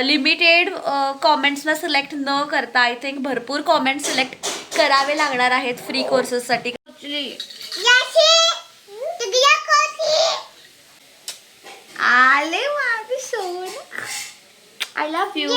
Limited कॉमेंट्सना select न करता आय थिंक भरपूर कॉमेंट सिलेक्ट करावे लागणार आहेत फ्री कोर्सेससाठी आले आय लव्ह यू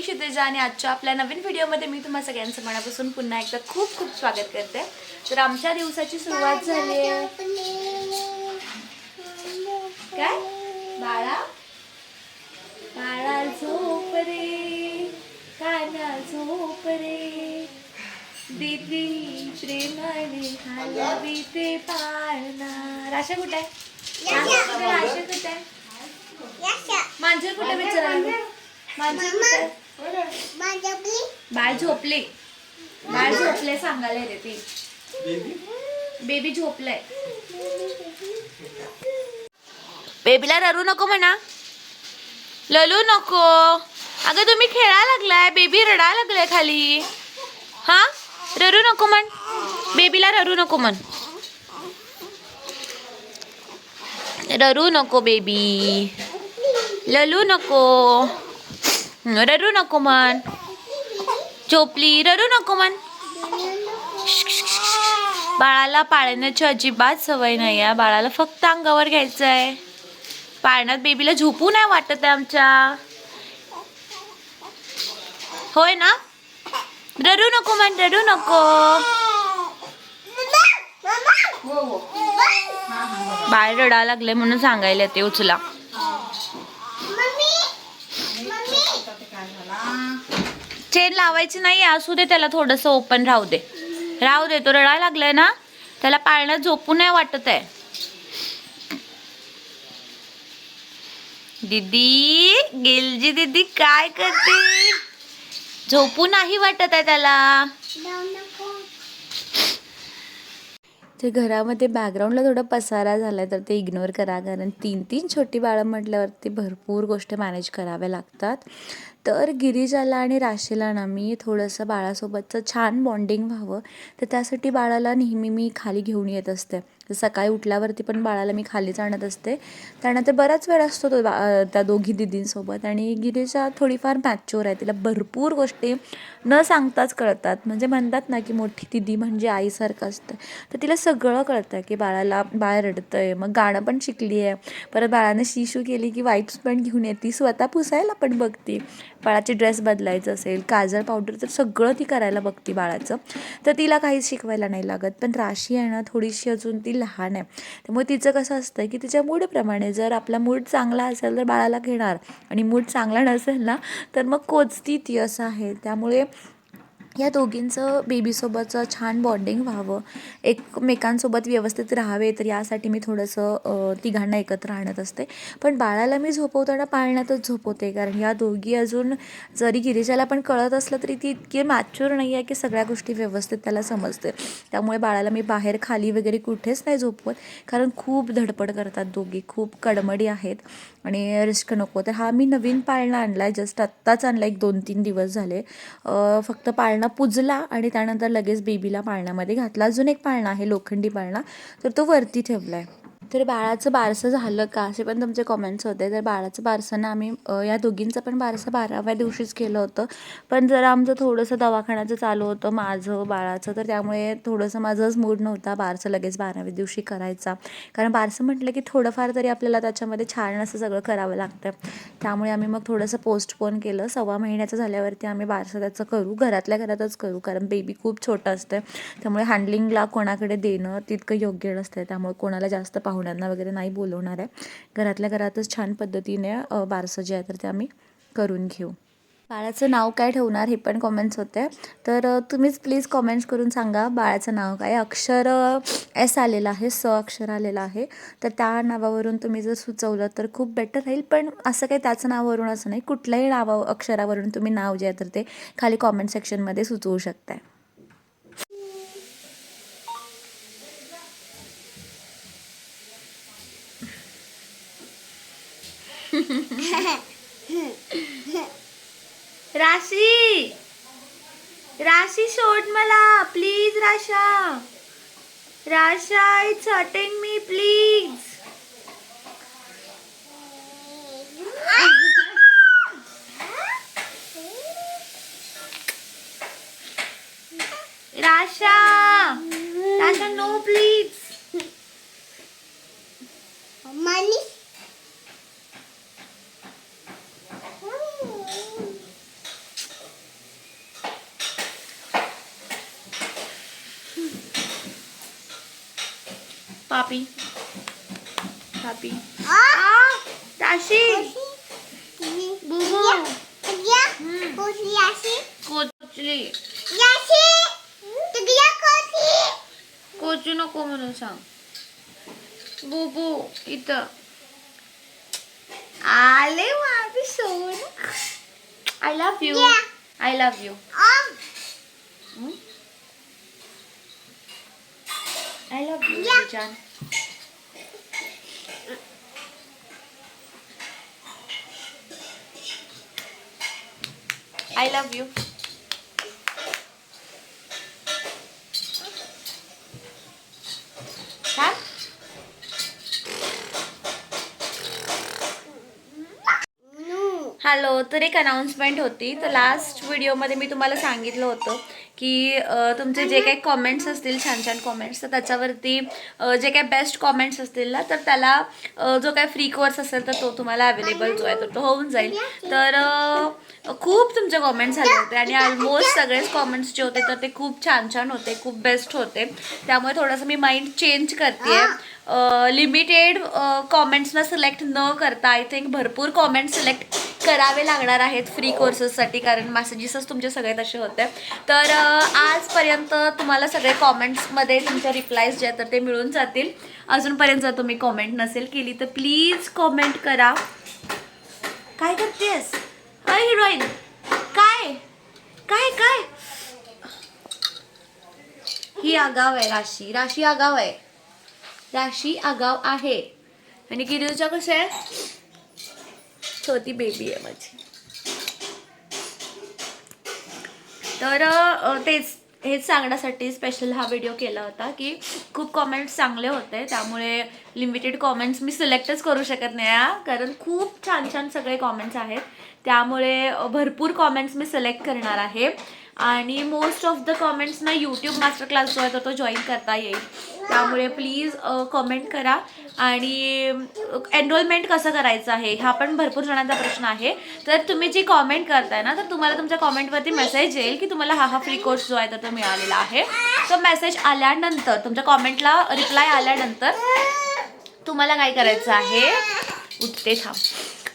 मी क्षितिजा आणि आजच्या आपल्या नवीन व्हिडिओमध्ये मी तुम्हा सगळ्यांचं मनापासून पुन्हा एकदा खूप खूप स्वागत करते. तर आमच्या दिवसाची सुरुवात झाली आहे. काय? बाळा? बाळा झोप रे. काना झोप रे. दीदी प्रेमाने हलवी ते पाळणार. आशा कुठे आहे? आशा कुठे आहे? कुठे मांजर कुठे विचारायला मांजर कुठे आहे? बाळ झोपले. बाळ झोपले सांगायला रे ती. बेबी झोपलाय. बेबीला रडू नको म्हणा. ललू नको. अगं तुम्ही खेळायला लागलाय. बेबी रडायला लागलाय खाली. हा? रडू नको म्हण. बेबीला रडू नको म्हण. रडू नको बेबी ललू नको. रडू नको म्हण चोपली रडू नको म्हण बाळाला पाळण्याची अजिबात सवय नाही आहे. बाळाला फक्त अंगावर घ्यायचं आहे. पाळण्यात बेबीला झोपू नाही वाटत आहे आमच्या. होय ना? रडू नको म्हण रडू नको बाळ रडा लागले म्हणून सांगायला ते उचला. चेन लावायची नाही असू दे त्याला थोडस ओपन राहू दे. राहू दे तो रडायला लागलाय ना त्याला पाळण्यात झोपू नाही वाटत आहे. दीदी गेलजी दीदी काय करते? झोपू नाही वाटत आहे त्याला. ते घरामध्ये बॅकग्राऊंडला थोडा पसारा झाला तर ते इग्नोर करा. कारण तीन तीन छोटी बाळं म्हटल्यावरती भरपूर गोष्टी मॅनेज कराव्या लागतात. तर गिरिजाला आणि राशीला ना मी थोडंसं बाळासोबतचं छान बॉन्डिंग व्हावं. तर त्यासाठी बाळाला नेहमी मी खाली घेऊन येत असते. तर सकाळी उठल्यावरती पण बाळाला मी खालीच आणत असते. त्यानंतर बराच वेळ असतो तो बा त्या दोघी दिदींसोबत आणि गिरीजा थोडीफार मॅच्युअर आहे. तिला भरपूर गोष्टी न सांगताच कळतात. म्हणजे म्हणतात ना की मोठी दिदी म्हणजे आईसारखं असतं. तर तिला सगळं कळतं की बाळाला बाळ रडतं आहे मग गाणं पण शिकली आहे. परत बाळाने शिशू केली की वाईप्स पण घेऊन येते. स्वतः पुसायला पण बघते. बाळाचे ड्रेस बदलायचं असेल काजळ पावडर तर सगळं ती करायला बघते बाळाचं. तर तिला काहीच शिकवायला नाही लागत. पण राशी आहे ना थोडीशी अजून ती लहान आहे. त्यामुळे तिचं कसं असतं की तिच्या मूडप्रमाणे जर आपला मूड चांगला असेल तर बाळाला घेणार आणि मूड चांगला नसेल ना तर मग कोचती ती असं आहे. त्यामुळे या दोघींचं बेबीसोबतचं छान बॉन्डिंग व्हावं. एकमेकांसोबत व्यवस्थित राहावे तर यासाठी मी थोडंसं तिघांना एकत्र आणत असते. पण बाळाला मी झोपवताना पाळण्यातच झोपवते कारण या दोघी अजून जरी गिरीजाला पण कळत असलं तरी ती इतकी मॅच्युअर नाही आहे की सगळ्या गोष्टी व्यवस्थित त्याला समजते. त्यामुळे बाळाला मी बाहेर खाली वगैरे कुठेच नाही झोपवत कारण खूप धडपड करतात दोघी खूप कडमडी आहेत. आणि रिस्क नको. तर हा मी नवीन पाळणा आणला आहे जस्ट आत्ताच आणला एक दोन तीन दिवस झाले. फक्त पाळणा पुजला आणि त्यानंतर लगेच बेबीला पाळण्यामध्ये घातला. अजून एक पाळणा आहे लोखंडी पाळणा. तर तो वरती ठेवला आहे तर बाळाचं बारसं झालं का? असे पण तुमचे कॉमेंट्स होते. तर बाळाचं बारसं ना आम्ही या दोघींचं पण बारसं बाराव्या दिवशीच केलं होतं. पण जरा आमचं थोडंसं दवाखान्याचं चालू होतं माझं बाळाचं. तर त्यामुळे थोडंसं माझंच मूड नव्हता बारसं लगेच बाराव्या दिवशी करायचा. कारण बारसं म्हटलं की थोडंफार तरी आपल्याला त्याच्यामध्ये छान असं सगळं करावं लागतं. त्यामुळे आम्ही मग थोडंसं पोस्टपोन केलं. सव्वा महिन्याचं झाल्यावरती आम्ही बारसं त्याचं करू. घरातल्या घरातच करू. कारण बेबी खूप छोटं असतं त्यामुळे हँडलिंगला कोणाकडे देणं तितकं योग्य नसतं त्यामुळे कोणाला जास्त पाहू पाहुण्यांना वगैरे नाही बोलवणार आहे. घरातल्या घरातच छान पद्धतीने बारसं जे आहे तर ते आम्ही करून घेऊ. बाळाचं नाव काय ठेवणार हे पण कॉमेंट्स होते. तर तुम्हीच प्लीज कॉमेंट्स करून सांगा बाळाचं नाव काय. अक्षर एस आलेलं आहे स अक्षर आलेलं आहे. तर त्या नावावरून तुम्ही जर सुचवलं तर खूप बेटर राहील. पण असं काही त्याचं नावावरून असं नाही. कुठल्याही नावा अक्षरावरून तुम्ही नाव जे आहे तर ते खाली कॉमेंट सेक्शनमध्ये सुचवू शकताय. राशी. राशी सोड मला please Rasha. Rasha it's hurting me please Poppy. Poppy. Ah! Tashi! Boo Boo! Kochli. Yashi! Tugiya kochi! Kochi no ko manu sang. Boo Boo, ita. Ale, Mami, I love you. Yeah. I love you. Um. Love I love you hello तर एक announcement होती. तर last व्हिडिओमध्ये मी तुम्हाला सांगितलं होतं. की तुमचे जे काही कॉमेंट्स असतील छान छान कॉमेंट्स तर त्याच्यावरती जे काही बेस्ट कॉमेंट्स असतील ना तर त्याला जो काही फ्री कोर्स असेल तर तो तुम्हाला अवेलेबल जो आहे तर तो होऊन जाईल. तर खूप तुमचे कॉमेंट्स झाले होते आणि ऑलमोस्ट सगळेच कॉमेंट्स जे होते तर ते खूप छान छान होते खूप बेस्ट होते. त्यामुळे थोडंसं मी माइंड चेंज करते लिमिटेड कॉमेंट्सना सिलेक्ट न करता आय थिंक भरपूर कॉमेंट सिलेक्ट करावे लागणार आहेत फ्री कोर्सेससाठी कारण मॅसेजेसच तुमचे सगळे तसे होते. तर आजपर्यंत तुम्हाला सगळे कॉमेंट्समध्ये तुमच्या रिप्लायज जे आहेत तर ते मिळून जातील. अजूनपर्यंत जर तुम्ही कॉमेंट नसेल केली तर प्लीज कॉमेंट करा. काय करतेस? अय हिरोईन काय? काय काय? ही आगाव आहे राशी. राशी आगाव आहे. राशी आगाव आहे. आणि गिरीजा कसं आहे छोटी बेबी आहे माझी. तर तेच हेच सांगण्यासाठी स्पेशल हा व्हिडिओ केला होता की खूप कॉमेंट्स चांगले होते त्यामुळे लिमिटेड कॉमेंट्स मी सिलेक्टच करू शकत नाही कारण खूप छान छान सगळे कॉमेंट्स आहेत. त्यामुळे भरपूर कॉमेंट्स मी सिलेक्ट करणार आहे. आणि मोस्ट ऑफ द कॉमेंट्स ना यूट्यूब मास्टर क्लास जो आहे तर तो जॉईन करता येईल. त्यामुळे प्लीज कॉमेंट करा. आणि एनरोलमेंट कसं करायचं आहे हा पण भरपूर जणांचा प्रश्न आहे. तर तुम्ही जी कॉमेंट करताय ना तर तुम्हाला तुमच्या कॉमेंटवरती मेसेज येईल की तुम्हाला हा हा फ्री कोर्स जो आहे तर तो मिळालेला आहे. तर मेसेज आल्यानंतर तुमच्या कॉमेंटला रिप्लाय आल्यानंतर तुम्हाला काय करायचं आहे? उठते थांब.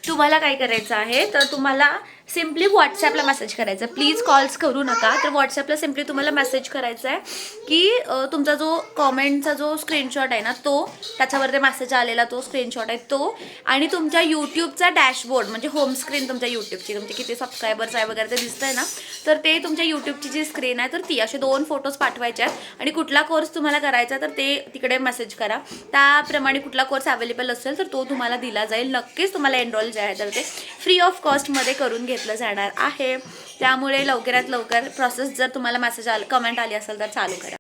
तुम्हाला काय करायचं आहे? तर तुम्हाला सिम्पली व्हॉट्सॲपला मेसेज करायचा. प्लीज कॉल्स करू नका. तर व्हॉट्सॲपला सिम्पली तुम्हाला मेसेज करायचा आहे की तुमचा जो कॉमेंटचा जो स्क्रीनशॉट आहे ना तो त्याच्यावरती मेसेज आलेला तो स्क्रीनशॉट आहे तो. आणि तुमच्या यूट्यूबचा डॅशबोर्ड म्हणजे होम स्क्रीन तुमच्या यूट्यूबची तुमचे किती सबस्क्रायबर्स आहे वगैरे ते आहे ना तर ते तुमच्या यूट्यूबची जी स्क्रीन आहे तर ती असे दोन फोटोज पाठवायचे आहेत. आणि कुठला कोर्स तुम्हाला करायचा तर ते तिकडे मेसेज करा. त्याप्रमाणे कुठला कोर्स अवेलेबल असेल तर तो तुम्हाला दिला जाईल. नक्कीच तुम्हाला एनरोल जे आहे तर ते फ्री ऑफ कॉस्टमध्ये करून घेतलं जाणार आहे. त्यामुळे लवकरात लवकर प्रोसेस जर तुम्हाला मेसेज आला कमेंट आली असेल तर चालू करा.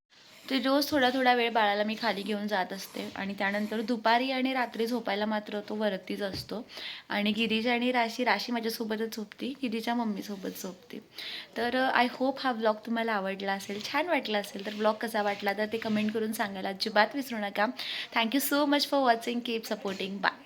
ते रोज थोडा थोडा वेळ बाळाला मी खाली घेऊन जात असते आणि त्यानंतर दुपारी आणि रात्री झोपायला मात्र तो वरतीच असतो. आणि गिरीजा आणि राशी राशी माझ्यासोबतच झोपती गिरीजा मम्मीसोबत झोपते. तर आय होप हा ब्लॉग तुम्हाला आवडला असेल छान वाटला असेल तर ब्लॉग कसा वाटला तर ते कमेंट करून सांगायला अजिबात विसरू नका. Thank you so much for watching keep supporting bye